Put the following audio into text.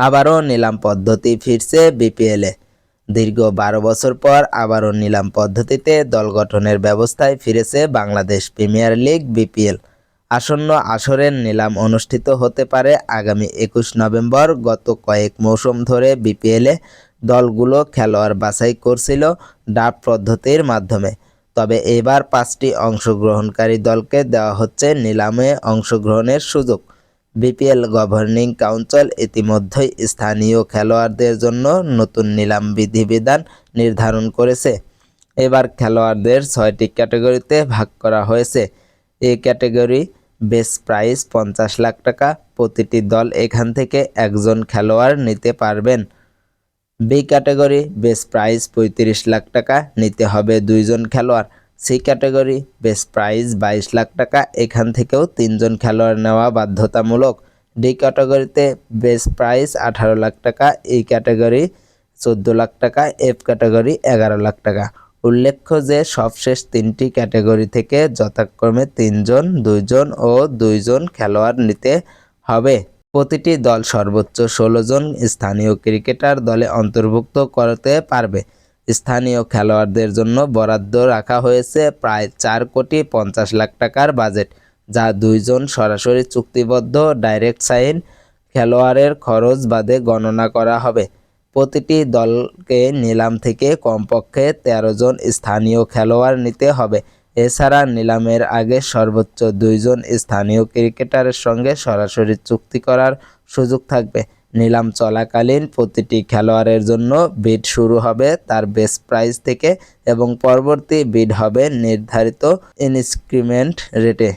আবারও নিলাম পদ্ধতি ফিরছে বিপিএলে। দীর্ঘ বারো বছর পর আবারও নিলাম পদ্ধতিতে দল গঠনের ব্যবস্থায় ফিরেছে বাংলাদেশ প্রিমিয়ার লিগ বিপিএল। আসন্ন আসরের নিলাম অনুষ্ঠিত হতে পারে আগামী একুশ নভেম্বর গত কয়েক মৌসুম ধরে বিপিএলে দলগুলো খেলোয়াড় বাছাই করছিল ডাব পদ্ধতির মাধ্যমে। তবে এবার পাঁচটি অংশগ্রহণকারী দলকে দেওয়া হচ্ছে নিলামে অংশগ্রহণের সুযোগ। বিপিএল গভর্নিং কাউন্সিল ইতিমধ্যেই স্থানীয় খেলোয়াড়দের জন্য নতুন নিলাম বিধিবিধান নির্ধারণ করেছে। এবার খেলোয়াড়দের ছয়টি ক্যাটাগরিতে ভাগ করা হয়েছে। এ ক্যাটাগরি বেস প্রাইস পঞ্চাশ লাখ টাকা, প্রতিটি দল এখান থেকে একজন খেলোয়াড় নিতে পারবেন। বি ক্যাটাগরি বেস প্রাইস পঁয়ত্রিশ লাখ টাকা, নিতে হবে দুইজন খেলোয়াড়। C category. বেস্ট প্রাইজ বাইশ লাখ টাকা, এখান থেকেও তিনজন খেলোয়াড় নেওয়া বাধ্যতামূলক। ডি ক্যাটাগরিতে বেস্ট প্রাইজ আঠারো লাখ টাকা, ই ক্যাটাগরি চোদ্দ লাখ টাকা, এফ ক্যাটাগরি এগারো লাখ টাকা। উল্লেখ্য যে সবশেষ তিনটি ক্যাটাগরি থেকে যথাক্রমে তিনজন, দুইজন ও দুইজন খেলোয়াড় নিতে হবে। প্রতিটি দল সর্বোচ্চ ষোলো জন স্থানীয় ক্রিকেটার দলে অন্তর্ভুক্ত করতে পারবে। স্থানীয় খেলোয়াড়দের জন্য বরাদ্দ রাখা হয়েছে প্রায় চার কোটি পঞ্চাশ লাখ টাকার বাজেট, যা দুইজন সরাসরি চুক্তিবদ্ধ ডাইরেক্ট সাইন খেলোয়াড়ের খরচ বাদে গণনা করা হবে। প্রতিটি দলকে নিলাম থেকে কমপক্ষে তেরো জন স্থানীয় খেলোয়াড় নিতে হবে। এছাড়া নিলামের আগে সর্বোচ্চ দুইজন স্থানীয় ক্রিকেটারের সঙ্গে সরাসরি চুক্তি করার সুযোগ থাকবে। নিলাম চলাকালীন প্রতিটি খেলোয়াড়ের জন্য বিড শুরু হবে তার বেস প্রাইস থেকে এবং পরবর্তী বিড হবে নির্ধারিত ইনস্ক্রিমেন্ট রেটে